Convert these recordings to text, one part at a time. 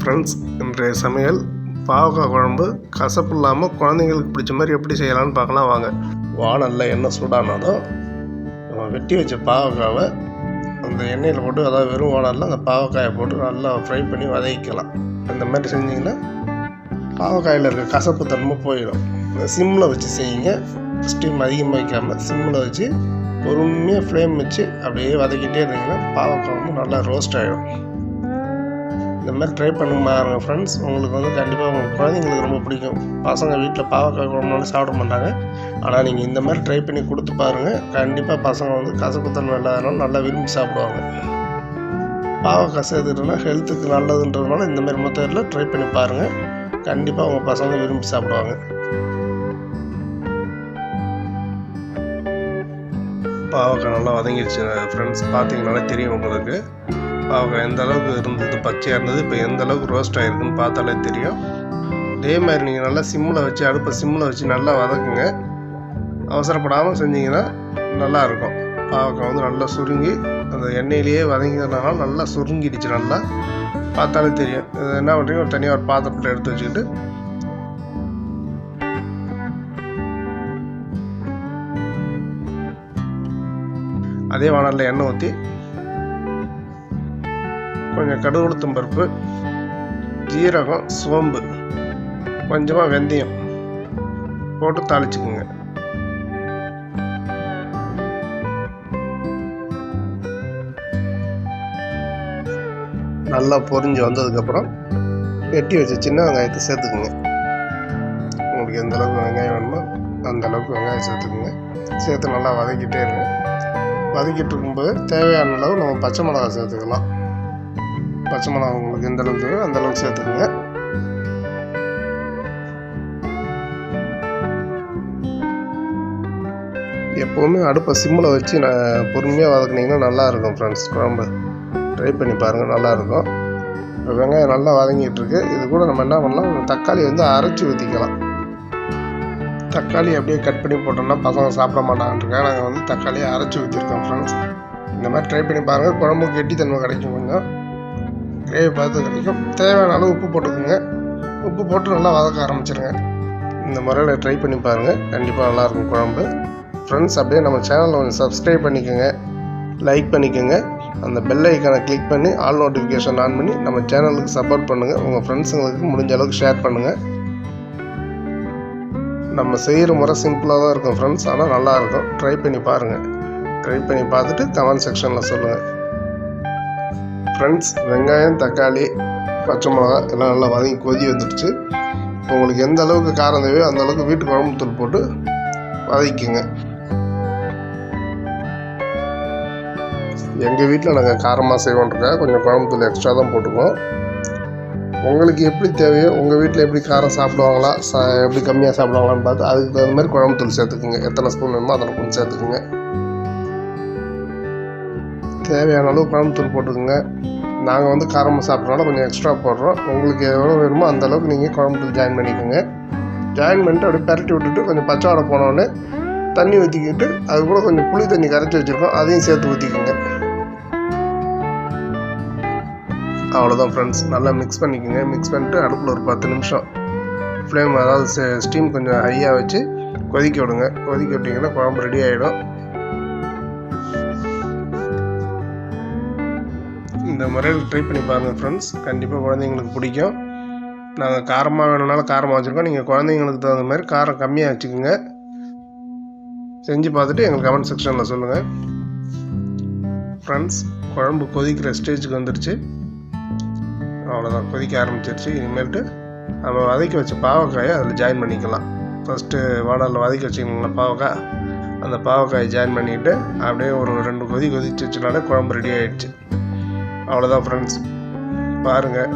Friends இன்றைய சமையல் பாவக்காய் குழம்பு கசப்பு இல்லாமல் குழந்தைங்களுக்கு பிடிச்ச மாதிரி எப்படி செய்யலாம்னு பார்க்கலாம் வாங்க. வானல்ல எண்ணெய் சூடானதும் நம்ம வெட்டி வச்ச பாவக்காவை அந்த எண்ணெயில் போட்டு அதாவது வெறும் வானல்ல அந்த பாவக்காயை போட்டு நல்லா ஃப்ரை பண்ணி வதக்கிக்கலாம். அந்த மாதிரி செஞ்சிங்கன்னா பாவக்காயில் இருக்க கசப்பு தன்மை போயிடும். சிம்மில் வச்சு செய்யுங்க. ஸ்டீம் அதிகமாக வைக்காமல் சிம்மில் வச்சு பொறுமையாக ஃப்ளேம் வச்சு அப்படியே வதக்கிட்டே இருந்தீங்கன்னா பாவக்காய் வந்து நல்லா ரோஸ்ட் ஆகிடும் இந்த மாதிரி ட்ரை பண்ணி பாருங்க ஃப்ரெண்ட்ஸ் உங்களுக்கு வந்து கண்டிப்பாக உங்கள் குழந்தைங்களுக்கு ரொம்ப பிடிக்கும். பசங்க வீட்டில் பாவக்காய் குழம்புனாலும் சாப்பிட மாட்டாங்க. ஆனால் நீங்கள் இந்த மாதிரி ட்ரை பண்ணி கொடுத்து பாருங்கள் கண்டிப்பாக பசங்க வந்து கசப்புத்தன்மை இல்லாதனால நல்லா விரும்பி சாப்பிடுவாங்க. பாவக்காய் சேர்த்துட்டுனா ஹெல்த்துக்கு நல்லதுன்றதுனால இந்த மாதிரி மெத்தடில் ட்ரை பண்ணி பாருங்கள் கண்டிப்பாக உங்கள் பசங்க விரும்பி சாப்பிடுவாங்க. பாவக்காய் நல்லா வதங்கிடுச்சு ஃப்ரெண்ட்ஸ் பார்த்தீங்கனாலே தெரியும் உங்களுக்கு. பாவக்காய் எந்த அளவுக்கு இருந்தது பச்சையாக இருந்தது இப்போ எந்த அளவுக்கு ரோஸ்ட் ஆகிருக்குன்னு பார்த்தாலே தெரியும். இதே மாதிரி நீங்கள் நல்லா சிம்மில் வச்சு அடுப்பை சிம்மில் வச்சு நல்லா வதக்குங்க. அவசரப்படாமல் செஞ்சீங்கன்னா நல்லா இருக்கும். பாவக்காய் வந்து நல்லா சுருங்கி அந்த எண்ணெயிலேயே வதங்கினாலும் நல்லா சுருங்கிடுச்சு நல்லா. பார்த்தாலே தெரியும். இது என்ன பண்ணுறீங்க ஒரு தனியாக ஒரு பாத்திரத்தில் எடுத்து வச்சுக்கிட்டு. அதே வானலில் எண்ணெய் ஊற்றி கொஞ்சம் கடுகு உளுத்தம் பருப்பு ஜீரகம் சோம்பு கொஞ்சமாக வெந்தயம் போட்டு தாளிச்சுக்குங்க. நல்லா பொரிஞ்சு வந்ததுக்கப்புறம் வெட்டி வச்ச சின்ன வெங்காயத்தை சேர்த்துக்குங்க. உங்களுக்கு எந்த அளவுக்கு வெங்காயம் வேணுமோ அந்த அளவுக்கு வெங்காயம் சேர்த்துக்குங்க. சேர்த்து நல்லா வதக்கிட்டே இருங்க. வதக்கிட்டு இருக்கும்போது தேவையான அளவு நம்ம பச்சை மிளகா சேர்த்துக்கலாம். பச்சை மிளகா உங்களுக்கு எந்த அளவுக்கு தேவையோ அந்த அளவுக்கு சேர்த்துருங்க எப்போவுமே அடுப்பை சிம்மில் வச்சு நான் பொறுமையாக வதக்குனீங்கன்னா நல்லாயிருக்கும் ஃப்ரெண்ட்ஸ் குழம்பு ட்ரை பண்ணி பாருங்கள் நல்லாயிருக்கும். இப்போ வெங்காயம் நல்லா வதங்கிட்டு இருக்கு இது கூட நம்ம என்ன பண்ணலாம் தக்காளி வந்து அரைச்சி ஊற்றிக்கலாம் தக்காளி அப்படியே கட் பண்ணி போட்டோம்னா பசங்க சாப்பிட மாட்டாங்கன்றக்காக நாங்கள் வந்து தக்காளியை அரைச்சி ஊற்றிருக்கோம் ஃப்ரெண்ட்ஸ் இந்த மாதிரி ட்ரை பண்ணி பாருங்கள் குழம்பு கெட்டித்தன்மை கிடைக்கும் கொஞ்சம். கிரேவி பார்த்து கிடைக்கும் தேவையான அளவு உப்பு போட்டுக்கோங்க. உப்பு போட்டு நல்லா வதக்க ஆரம்பிச்சிருங்க. இந்த முறையில் ட்ரை பண்ணி பாருங்கள் கண்டிப்பாக நல்லாயிருக்கும் குழம்பு. ஃப்ரெண்ட்ஸ் அப்படியே நம்ம சேனலை கொஞ்சம் சப்ஸ்கிரைப் பண்ணிக்கோங்க. லைக் பண்ணிக்கோங்க. அந்த பெல் ஐக்கானை கிளிக் பண்ணி ஆல் நோட்டிஃபிகேஷன் ஆன் பண்ணி நம்ம சேனலுக்கு சப்போர்ட் பண்ணுங்கள் உங்கள் ஃப்ரெண்ட்ஸுங்களுக்கு முடிஞ்ச அளவுக்கு ஷேர் பண்ணுங்கள் நம்ம செய்கிற முறை சிம்பிளாக தான் இருக்கும் ஃப்ரெண்ட்ஸ் ஆனால் நல்லாயிருக்கும் ட்ரை பண்ணி பாருங்கள் ட்ரை பண்ணி பார்த்துட்டு கமெண்ட் செக்ஷனில் சொல்லுங்கள் ஃப்ரெண்ட்ஸ் வெங்காயம் தக்காளி பச்சை மிளகா எல்லாம் நல்லா வதங்கி கொதி வந்துடுச்சு. உங்களுக்கு எந்த அளவுக்கு காரம் தேவையோ அந்த அளவுக்கு வீட்டு குழம்பு தூள் போட்டு வதக்கிங்க. எங்கள் வீட்டில் நாங்கள் காரமாக செய்வோன்றக்காக கொஞ்சம் குழம்பு தூள் எக்ஸ்ட்ரா தான் போட்டுக்குவோம். உங்களுக்கு எப்படி தேவையோ உங்கள் வீட்டில் எப்படி காரம் சாப்பிடுவாங்களா சா எப்படி கம்மியாக சாப்பிடுவாங்களான்னு பார்த்து அதுக்கு தகுந்த மாதிரி குழம்பு தூள் சேர்த்துக்குங்க. எத்தனை ஸ்பூன் வேணுமோ அதில் கொஞ்சம் சேர்த்துக்குங்க. தேவையான அளவு கோயம்புத்தூர் போட்டுக்கோங்க. நாங்கள் வந்து காரமாக சாப்பிட்றனால கொஞ்சம் எக்ஸ்ட்ரா போடுறோம். உங்களுக்கு எவ்வளோ வேணுமோ அந்த அளவுக்கு நீங்கள் குழம்பு ஜாயின் பண்ணிக்கோங்க. ஜாயின் பண்ணிட்டு அப்படியே பரட்டி விட்டுட்டு கொஞ்சம் பச்சை போனோடனே தண்ணி ஊற்றிக்கிட்டு அது கூட கொஞ்சம் புளி தண்ணி கரைச்சி வச்சுருக்கோம். அதையும் சேர்த்து ஊற்றிக்கோங்க அவ்வளோதான் ஃப்ரெண்ட்ஸ் நல்லா மிக்ஸ் பண்ணிக்கோங்க. மிக்ஸ் பண்ணிட்டு அடுப்பில் ஒரு பத்து நிமிஷம் ஃப்ளேம் அதாவது ஸ்டீம் கொஞ்சம் ஹையாக வச்சு கொதிக்க விடுங்க. கொதிக்க விட்டிங்கன்னா குழம்பு ரெடி ஆகிடும் இந்த முறையில் ட்ரை பண்ணி பாருங்கள் ஃப்ரெண்ட்ஸ் கண்டிப்பாக குழந்தைங்களுக்கு பிடிக்கும். நாங்கள் காரமாக வேணும்னாலும் காரமாக வச்சுருக்கோம். நீங்கள் குழந்தைங்களுக்கு தகுந்த மாதிரி காரம் கம்மியாக வச்சுக்கோங்க. செஞ்சு பார்த்துட்டு எங்களுக்கு கமெண்ட் செக்ஷனில் சொல்லுங்கள் ஃப்ரெண்ட்ஸ் குழம்பு கொதிக்கிற ஸ்டேஜுக்கு வந்துடுச்சு அவ்வளோதான் கொதிக்க ஆரம்பிச்சிருச்சு. இனிமேல்ட்டு நம்ம வதக்கி வச்ச பாவக்காயை அதில் ஜாயின் பண்ணிக்கலாம். ஃபஸ்ட்டு வானலில் வதக்கி வச்சிங்களா பாவக்காய்? அந்த பாவக்காயை ஜாயின் பண்ணிக்கிட்டு அப்படியே ஒரு ரெண்டு கொதி கொதிச்சிச்சுனாலே குழம்பு ரெடி ஆகிடுச்சு அவ்வளோதான் ஃப்ரெண்ட்ஸ் பாருங்கள்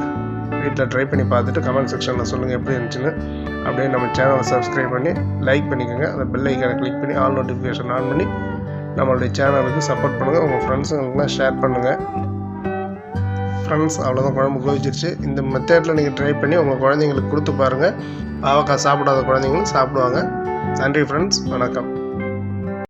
வீட்டில் ட்ரை பண்ணி பார்த்துட்டு கமெண்ட் செக்ஷனில் சொல்லுங்கள் எப்படி இருந்துச்சுன்னு. அப்படியே நம்ம சேனலை சப்ஸ்கிரைப் பண்ணி லைக் பண்ணிக்கோங்க. அந்த பெல் ஐக்கானை கிளிக் பண்ணி ஆல் நோட்டிஃபிகேஷன் ஆன் பண்ணி நம்மளுடைய சேனலுக்கு சப்போர்ட் பண்ணுங்கள் உங்கள் ஃப்ரெண்ட்ஸுங்களுக்குலாம் ஷேர் பண்ணுங்கள் ஃப்ரெண்ட்ஸ் அவ்வளோதான் குழம்பு கொதிச்சிருச்சு. இந்த மெத்தேடில் நீங்கள் ட்ரை பண்ணி உங்கள் குழந்தைங்களுக்கு கொடுத்து பாருங்கள் பாவக்காய் சாப்பிடாத குழந்தைங்களும் சாப்பிடுவாங்க. நன்றி ஃப்ரெண்ட்ஸ் வணக்கம்.